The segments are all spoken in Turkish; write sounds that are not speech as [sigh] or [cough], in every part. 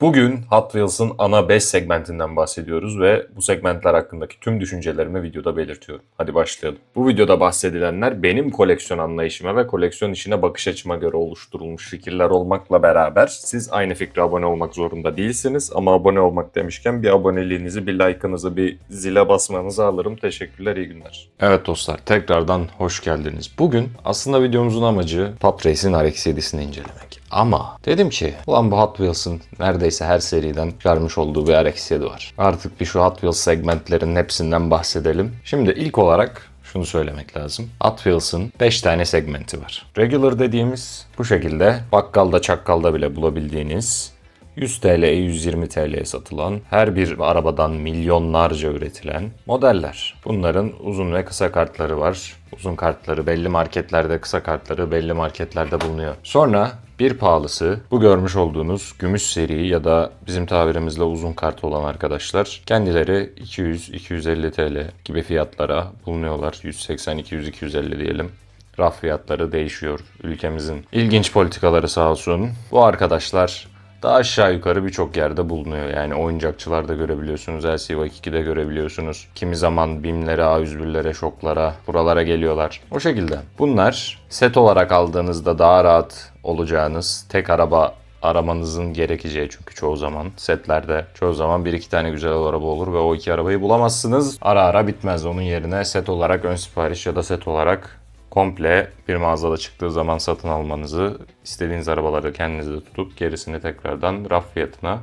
Bugün Hot Wheels'ın ana 5 segmentinden bahsediyoruz ve bu segmentler hakkındaki tüm düşüncelerimi videoda belirtiyorum. Hadi başlayalım. Bu videoda bahsedilenler benim koleksiyon anlayışıma ve koleksiyon işine bakış açıma göre oluşturulmuş fikirler olmakla beraber siz aynı fikre abone olmak zorunda değilsiniz ama abone olmak demişken bir aboneliğinizi, bir like'ınızı, bir zile basmanızı alırım. Teşekkürler, iyi günler. Evet dostlar, tekrardan hoş geldiniz. Bugün aslında videomuzun amacı Pop Race'in RX-7'sini incelemek. Ama dedim ki ulan bu Hot Wheels'ın neredeyse her seriden çıkarmış olduğu bir RX-7 var. Artık bir şu Hot Wheels segmentlerinin hepsinden bahsedelim. Şimdi ilk olarak şunu söylemek lazım. Hot Wheels'ın 5 tane segmenti var. Regular dediğimiz bu şekilde bakkalda çakkalda bile bulabildiğiniz 100 TL'ye 120 TL'ye satılan, her bir arabadan milyonlarca üretilen modeller. Bunların uzun ve kısa kartları var. Uzun kartları belli marketlerde, kısa kartları belli marketlerde bulunuyor. Sonra bir pahalısı bu görmüş olduğunuz gümüş seri ya da bizim tabirimizle uzun kart olan arkadaşlar kendileri 200-250 TL gibi fiyatlara bulunuyorlar. 180-200-250 diyelim raf fiyatları değişiyor ülkemizin. ilginç politikaları sağ olsun. Bu arkadaşlar daha aşağı yukarı birçok yerde bulunuyor. Yani oyuncakçılarda görebiliyorsunuz, LCY2'de görebiliyorsunuz. Kimi zaman BİM'lere, A101'lere, şoklara, buralara geliyorlar. O şekilde. Bunlar set olarak aldığınızda daha rahat olacağınız tek araba aramanızın gerekeceği çünkü çoğu zaman setlerde çoğu zaman bir iki tane güzel araba olur ve o iki arabayı bulamazsınız. Ara ara bitmez. Onun yerine set olarak ön sipariş ya da set olarak komple bir mağazada çıktığı zaman satın almanızı, istediğiniz arabaları kendinizde tutup gerisini tekrardan raf fiyatına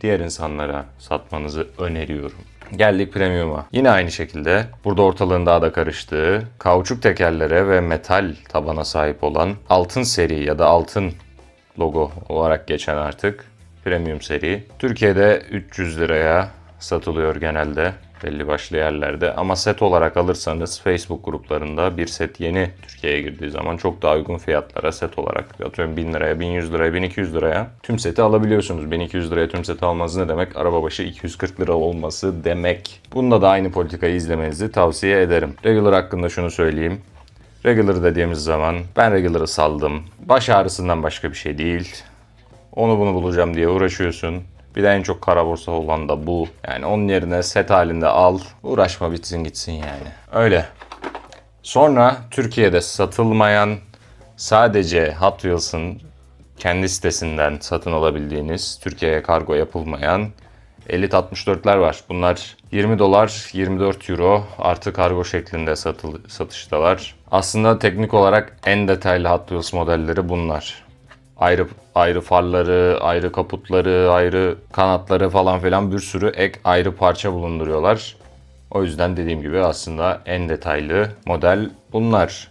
diğer insanlara satmanızı öneriyorum. Geldik premium'a. Yine aynı şekilde burada ortalığın daha da karıştığı, kauçuk tekerlere ve metal tabana sahip olan altın seri ya da altın logo olarak geçen artık premium seri. Türkiye'de 300 liraya satılıyor genelde belli başlı yerlerde. Ama set olarak alırsanız Facebook gruplarında bir set yeni Türkiye'ye girdiği zaman çok daha uygun fiyatlara set olarak atıyorum 1000 liraya, 1100 liraya, 1200 liraya tüm seti alabiliyorsunuz. 1200 liraya tüm seti almanız ne demek? Araba başı 240 lira olması demek. Bunda da aynı politikayı izlemenizi tavsiye ederim. Regular hakkında şunu söyleyeyim. Regular dediğimiz zaman ben Regular'ı saldım. Baş ağrısından başka bir şey değil. Onu bunu bulacağım diye uğraşıyorsun. Bir de en çok kara borsa olan da bu. Yani onun yerine set halinde al. Uğraşma bitsin gitsin yani. Öyle. Sonra Türkiye'de satılmayan sadece Hot Wheels'ın kendi sitesinden satın alabildiğiniz, Türkiye'ye kargo yapılmayan Elite 64'ler var. Bunlar 20 dolar, 24 euro artı kargo şeklinde satıl satıştalar. Aslında teknik olarak en detaylı Hot Wheels modelleri bunlar ayrı ayrı farları, ayrı kaputları, ayrı kanatları falan filan bir sürü ek ayrı parça bulunduruyorlar. O yüzden dediğim gibi aslında en detaylı model bunlar.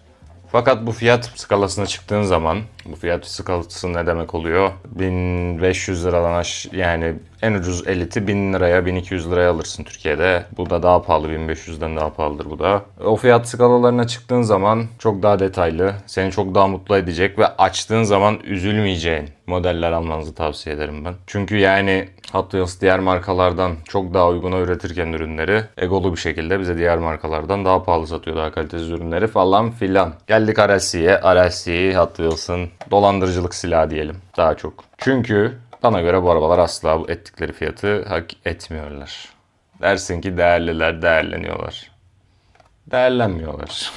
Fakat bu fiyat skalasına çıktığın zaman bu fiyat skalası ne demek oluyor? 1500 liradan aş yani en ucuz eliti 1000 liraya 1200 liraya alırsın Türkiye'de. Bu da daha pahalı 1500'den daha pahalıdır bu da. O fiyat skalalarına çıktığın zaman çok daha detaylı, seni çok daha mutlu edecek ve açtığın zaman üzülmeyeceğin modeller almanızı tavsiye ederim ben. Çünkü yani Hot Wheels diğer markalardan çok daha uyguna üretirken ürünleri egolu bir şekilde bize diğer markalardan daha pahalı satıyor daha kalitesiz ürünleri falan filan. Geldik RLC'ye. RLC Hot Wheels'ın dolandırıcılık silahı diyelim daha çok. Çünkü bana göre bu arabalar asla bu ettikleri fiyatı hak etmiyorlar. Dersin ki değerliler değerleniyorlar. Değerlenmiyorlar.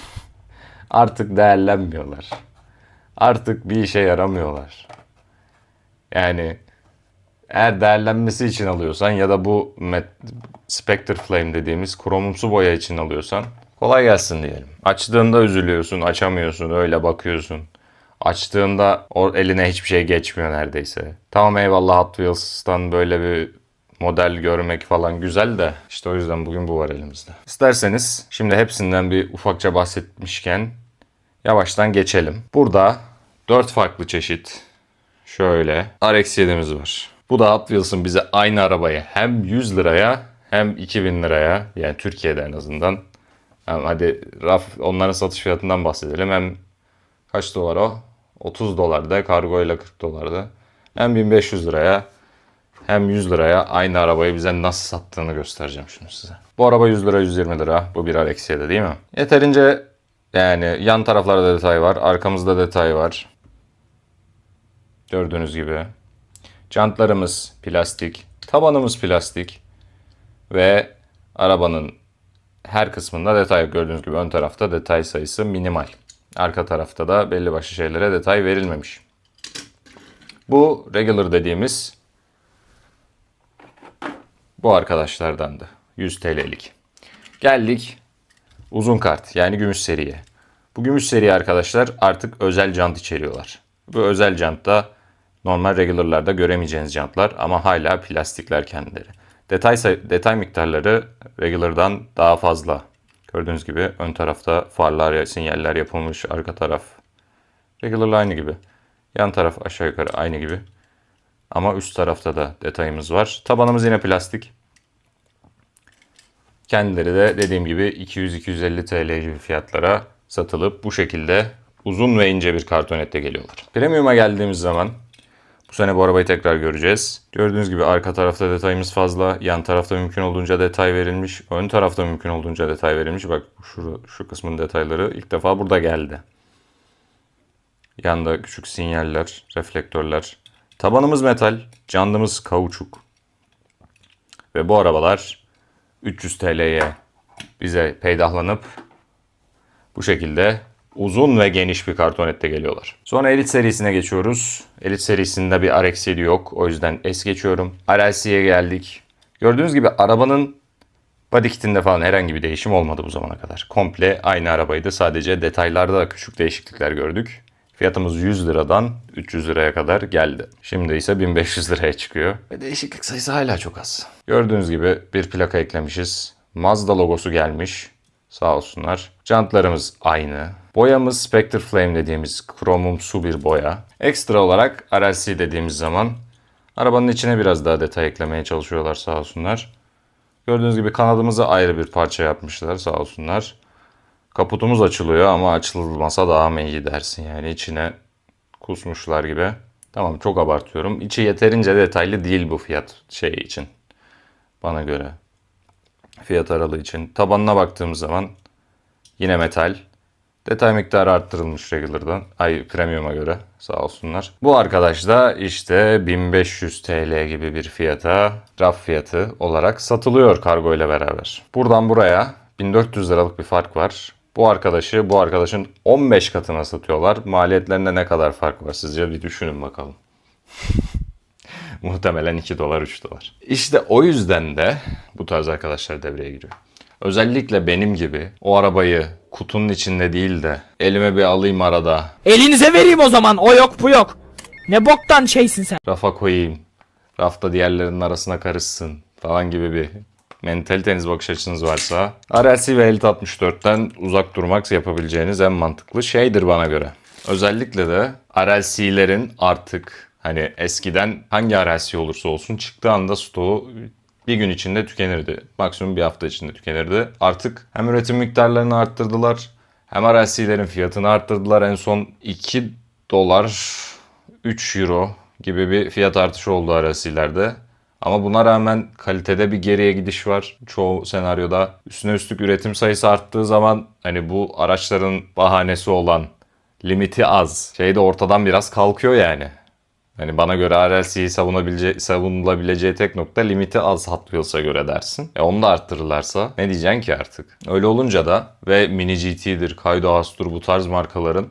Artık değerlenmiyorlar. Artık bir işe yaramıyorlar. Yani eğer değerlenmesi için alıyorsan ya da bu Spectre Flame dediğimiz kromumsu boya için alıyorsan kolay gelsin diyelim. Açtığında üzülüyorsun, açamıyorsun, öyle bakıyorsun. Açtığında eline hiçbir şey geçmiyor neredeyse. Tamam eyvallah Hot Wheels'tan böyle bir model görmek falan güzel de işte o yüzden bugün bu var elimizde. İsterseniz şimdi hepsinden bir ufakça bahsetmişken yavaştan geçelim. Burada 4 farklı çeşit şöyle RX-7'miz var. Bu da Hot Wheels'ın bize aynı arabayı hem 100 liraya hem 2000 liraya yani Türkiye'de en azından hem hadi raf onların satış fiyatından bahsedelim hem kaç dolar o? 30 dolarda kargo ile 40 dolarda hem 1500 liraya hem 100 liraya aynı arabayı bize nasıl sattığını göstereceğim şimdi size. Bu araba 100 lira 120 lira. Bu bir RX-7 değil mi? Yeterince yani yan taraflarda detay var. Arkamızda detay var. Gördüğünüz gibi. Jantlarımız plastik, tabanımız plastik ve arabanın her kısmında detay. Gördüğünüz gibi ön tarafta detay sayısı minimal. Arka tarafta da belli başlı şeylere detay verilmemiş. Bu regular dediğimiz bu arkadaşlardandı. 100 TL'lik. Geldik uzun kart yani gümüş seriye. Bu gümüş seri arkadaşlar artık özel jant içeriyorlar. Bu özel jantta normal regular'larda göremeyeceğiniz jantlar ama hala plastikler kendileri. Detay, detay miktarları regular'dan daha fazla. Gördüğünüz gibi ön tarafta farlar, sinyaller yapılmış, arka taraf regular'la aynı gibi. Yan taraf aşağı yukarı aynı gibi. Ama üst tarafta da detayımız var. Tabanımız yine plastik. Kendileri de dediğim gibi 200-250 TL gibi fiyatlara satılıp bu şekilde uzun ve ince bir kartonette geliyorlar. Premium'a geldiğimiz zaman bu sene bu arabayı tekrar göreceğiz. Gördüğünüz gibi arka tarafta detayımız fazla. Yan tarafta mümkün olduğunca detay verilmiş. Ön tarafta mümkün olduğunca detay verilmiş. Bak şu, şu kısmın detayları ilk defa burada geldi. Yanda küçük sinyaller, reflektörler. Tabanımız metal, jantımız kauçuk. Ve bu arabalar 300 TL'ye bize peydahlanıp bu şekilde uzun ve geniş bir kartonette geliyorlar. Sonra Elite serisine geçiyoruz. Elite serisinde bir RX-7 yok. O yüzden S geçiyorum. RLC'ye geldik. Gördüğünüz gibi arabanın body kitinde falan herhangi bir değişim olmadı bu zamana kadar. Komple aynı arabaydı. Sadece detaylarda küçük değişiklikler gördük. Fiyatımız 100 liradan 300 liraya kadar geldi. Şimdi ise 1500 liraya çıkıyor. Ve değişiklik sayısı hala çok az. Gördüğünüz gibi bir plaka eklemişiz. Mazda logosu gelmiş. Sağ olsunlar. Jantlarımız aynı. Boyamız Spectre Flame dediğimiz kromumsu bir boya. Ekstra olarak RLC dediğimiz zaman arabanın içine biraz daha detay eklemeye çalışıyorlar sağ olsunlar. Gördüğünüz gibi kanadımızı ayrı bir parça yapmışlar sağ olsunlar. Kaputumuz açılıyor ama açılmasa daha mı iyi dersin yani içine kusmuşlar gibi. Tamam çok abartıyorum. İçi yeterince detaylı değil bu fiyat şey için. Bana göre. Fiyat aralığı için. Tabanına baktığımız zaman yine metal. Detay miktarı arttırılmış regular'dan. Ay premium'a göre sağ olsunlar. Bu arkadaş da işte 1500 TL gibi bir fiyata raf fiyatı olarak satılıyor kargo ile beraber. Buradan buraya 1400 liralık bir fark var. Bu arkadaşı bu arkadaşın 15 katına satıyorlar. Maliyetlerinde ne kadar fark var sizce bir düşünün bakalım. [laughs] [laughs] Muhtemelen 2 dolar 3 dolar. İşte o yüzden de bu tarz arkadaşlar devreye giriyor. Özellikle benim gibi o arabayı kutunun içinde değil de elime bir alayım arada Elinize vereyim o zaman. O yok bu yok. Ne boktan şeysin sen. rafa koyayım. Rafta diğerlerinin arasına karışsın falan gibi bir mentaliteniz bakış açınız varsa RLC ve Elite 64'ten uzak durmak yapabileceğiniz en mantıklı şeydir bana göre. Özellikle de RLC'lerin artık hani eskiden hangi RLC olursa olsun çıktığı anda stoğu bir gün içinde tükenirdi. Maksimum bir hafta içinde tükenirdi. Artık hem üretim miktarlarını arttırdılar hem RLC'lerin fiyatını arttırdılar. En son 2 dolar 3 euro gibi bir fiyat artışı oldu RLC'lerde. Ama buna rağmen kalitede bir geriye gidiş var çoğu senaryoda. Üstüne üstlük üretim sayısı arttığı zaman hani bu araçların bahanesi olan limiti az. Şey de ortadan biraz kalkıyor yani. Hani bana göre RLC'yi savunulabileceği tek nokta limiti az Hot göre dersin. E onu da arttırırlarsa ne diyeceksin ki artık? Öyle olunca da ve Mini GT'dir, Kaido Astur bu tarz markaların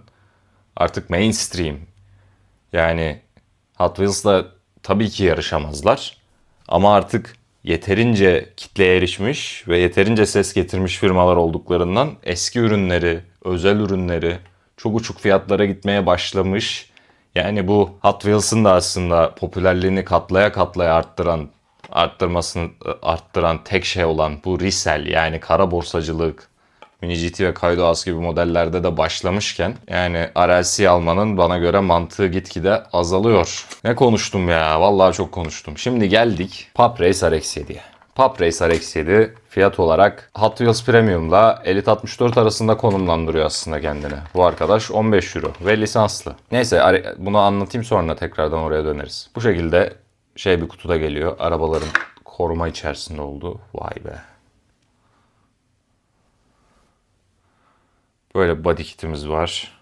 artık mainstream yani Hot Wheels'la tabii ki yarışamazlar. Ama artık yeterince kitleye erişmiş ve yeterince ses getirmiş firmalar olduklarından eski ürünleri, özel ürünleri çok uçuk fiyatlara gitmeye başlamış. Yani bu Hot Wheels'ın da aslında popülerliğini katlaya katlaya arttıran, arttırmasını arttıran tek şey olan bu resell yani kara borsacılık, Mini GT ve Kaido As gibi modellerde de başlamışken yani RLC almanın bana göre mantığı gitgide azalıyor. Ne konuştum ya? Vallahi çok konuştum. Şimdi geldik Pop Race RX-7'ye. Pop Race RX-7 fiyat olarak Hot Wheels Premium'la Elite 64 arasında konumlandırıyor aslında kendini. Bu arkadaş 15 euro ve lisanslı. Neyse bunu anlatayım sonra tekrardan oraya döneriz. Bu şekilde şey bir kutuda geliyor. Arabaların koruma içerisinde oldu. Vay be. Böyle body kitimiz var.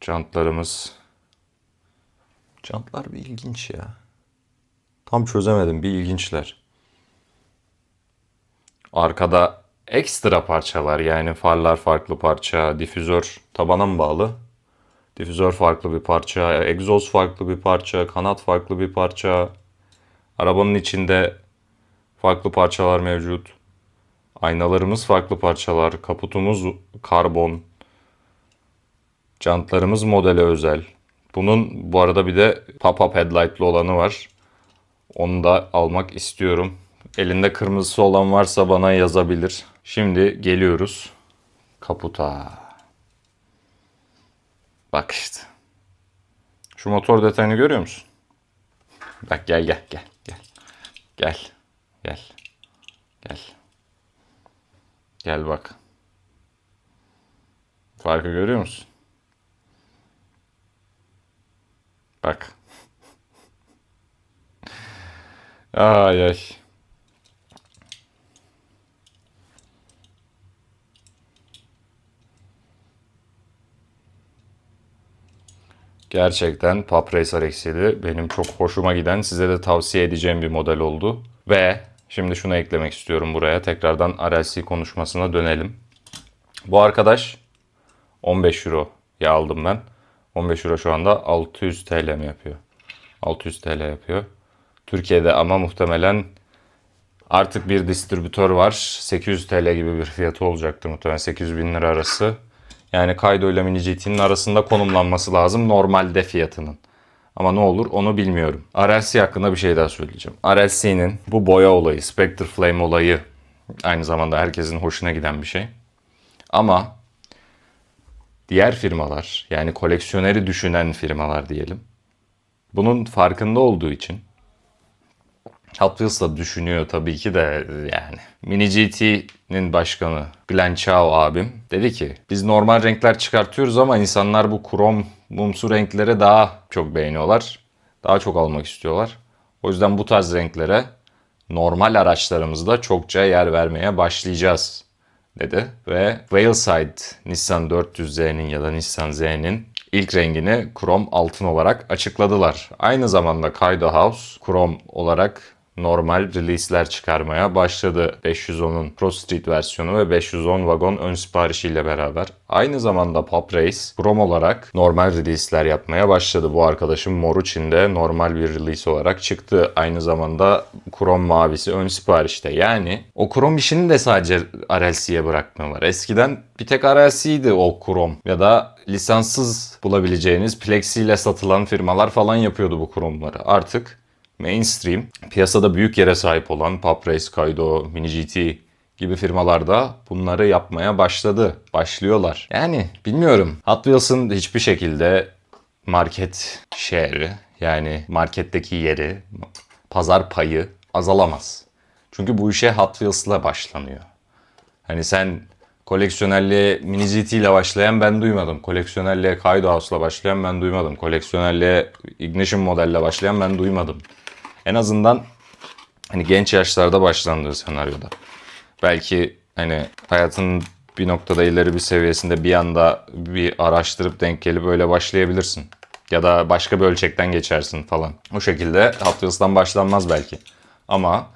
Jantlarımız Jantlar bir ilginç ya. Tam çözemedim bir ilginçler. Arkada ekstra parçalar yani farlar farklı parça, difüzör tabana mı bağlı? Difüzör farklı bir parça, egzoz farklı bir parça, kanat farklı bir parça. Arabanın içinde farklı parçalar mevcut. Aynalarımız farklı parçalar, kaputumuz karbon, jantlarımız modele özel. Bunun bu arada bir de pop-up headlight'lı olanı var. Onu da almak istiyorum. Elinde kırmızısı olan varsa bana yazabilir. Şimdi geliyoruz kaputa. Bak işte. Şu motor detayını görüyor musun? Bak gel gel gel gel. Gel. Gel. Gel. Gel bak. Farkı görüyor musun? Bak. Ay ay. Gerçekten Pop Racer Excel'i benim çok hoşuma giden, size de tavsiye edeceğim bir model oldu. Ve şimdi şunu eklemek istiyorum buraya. Tekrardan RLC konuşmasına dönelim. Bu arkadaş 15 euro ya aldım ben. 15 euro şu anda 600 TL mi yapıyor? 600 TL yapıyor. Türkiye'de ama muhtemelen artık bir distribütör var. 800 TL gibi bir fiyatı olacaktır muhtemelen 800 bin lira arası. Yani Kaido ile Mini GT'nin arasında konumlanması lazım normalde fiyatının. Ama ne olur onu bilmiyorum. RLC hakkında bir şey daha söyleyeceğim. RLC'nin bu boya olayı, Spectre Flame olayı aynı zamanda herkesin hoşuna giden bir şey. Ama diğer firmalar yani koleksiyoneri düşünen firmalar diyelim. Bunun farkında olduğu için Hot Wheels da düşünüyor tabii ki de yani. Mini GT'nin başkanı Glenn Chao abim dedi ki biz normal renkler çıkartıyoruz ama insanlar bu krom mumsu renkleri daha çok beğeniyorlar. Daha çok almak istiyorlar. O yüzden bu tarz renklere normal araçlarımızda çokça yer vermeye başlayacağız dedi. Ve Whaleside Nissan 400Z'nin ya da Nissan Z'nin ilk rengini krom altın olarak açıkladılar. Aynı zamanda Kaido House krom olarak normal release'ler çıkarmaya başladı. 510'un Pro Street versiyonu ve 510 wagon ön siparişiyle beraber. Aynı zamanda Pop Race krom olarak normal release'ler yapmaya başladı. Bu arkadaşım mor içinde normal bir release olarak çıktı. Aynı zamanda krom mavisi ön siparişte. Yani o krom işini de sadece RLC'ye bırakmıyorlar. Eskiden bir tek RLC'ydi o krom ya da lisanssız bulabileceğiniz Plexi ile satılan firmalar falan yapıyordu bu kromları. Artık mainstream, piyasada büyük yere sahip olan Pop Race, Kaido, Mini GT gibi firmalarda bunları yapmaya başladı. Başlıyorlar. Yani bilmiyorum. Hot Wheels'ın hiçbir şekilde market share'i yani marketteki yeri, pazar payı azalamaz. Çünkü bu işe Hot Wheels'la başlanıyor. Hani sen koleksiyonerliğe Mini GT ile başlayan ben duymadım. Koleksiyonerliğe Kaido House'la başlayan ben duymadım. Koleksiyonerliğe Ignition modelle başlayan ben duymadım. En azından hani genç yaşlarda başlandığı senaryoda. Belki hani hayatın bir noktada ileri bir seviyesinde bir anda bir araştırıp denk gelip öyle başlayabilirsin. Ya da başka bir ölçekten geçersin falan. O şekilde Hot başlanmaz belki. Ama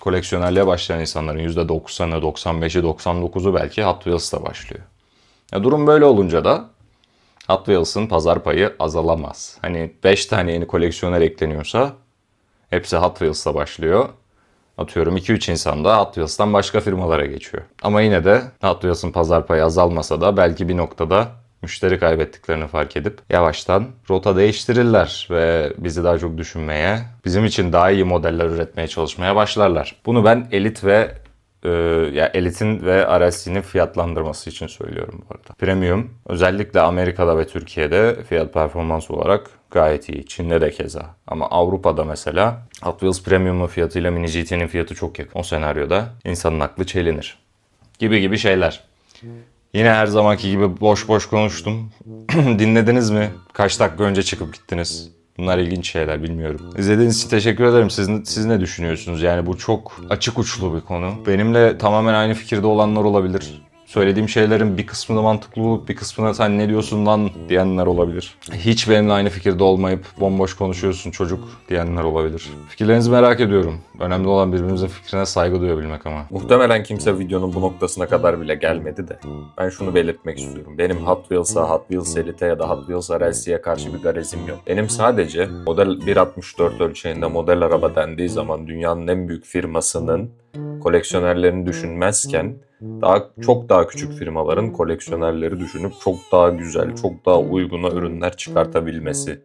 koleksiyonerliğe başlayan insanların %90'ı, 95'i, 99'u belki Hot Wheels'la başlıyor. Ya durum böyle olunca da Hot Wheels'ın pazar payı azalamaz. Hani 5 tane yeni koleksiyoner ekleniyorsa hepsi Hot Wheels'la başlıyor. Atıyorum 2-3 insan da Hot Wheels'tan başka firmalara geçiyor. Ama yine de Hot Wheels'ın pazar payı azalmasa da belki bir noktada müşteri kaybettiklerini fark edip yavaştan rota değiştirirler ve bizi daha çok düşünmeye, bizim için daha iyi modeller üretmeye çalışmaya başlarlar. Bunu ben elit ve e, ya elitin ve RLC'nin fiyatlandırması için söylüyorum bu arada. Premium özellikle Amerika'da ve Türkiye'de fiyat performans olarak gayet iyi. Çin'de de keza. Ama Avrupa'da mesela Hot Wheels Premium'un fiyatıyla Mini GT'nin fiyatı çok yakın. O senaryoda insanın aklı çelinir. Gibi gibi şeyler. Yine her zamanki gibi boş boş konuştum. [clears throat] Dinlediniz mi? Kaç dakika önce çıkıp gittiniz? Bunlar ilginç şeyler bilmiyorum. İzlediğiniz için teşekkür ederim. Siz, siz ne düşünüyorsunuz? Yani bu çok açık uçlu bir konu. Benimle tamamen aynı fikirde olanlar olabilir. Söylediğim şeylerin bir kısmına mantıklı bulup bir kısmına sen ne diyorsun lan diyenler olabilir. Hiç benimle aynı fikirde olmayıp bomboş konuşuyorsun çocuk diyenler olabilir. Fikirlerinizi merak ediyorum. Önemli olan birbirimizin fikrine saygı duyabilmek ama. Muhtemelen kimse videonun bu noktasına kadar bile gelmedi de. Ben şunu belirtmek istiyorum. Benim Hot Wheels'a, Hot Wheels Elite ya da Hot Wheels RLC'ye karşı bir garezim yok. Benim sadece model 1.64 ölçeğinde model araba dendiği zaman dünyanın en büyük firmasının koleksiyonerlerini düşünmezken daha çok daha küçük firmaların koleksiyonerleri düşünüp çok daha güzel, çok daha uyguna ürünler çıkartabilmesi.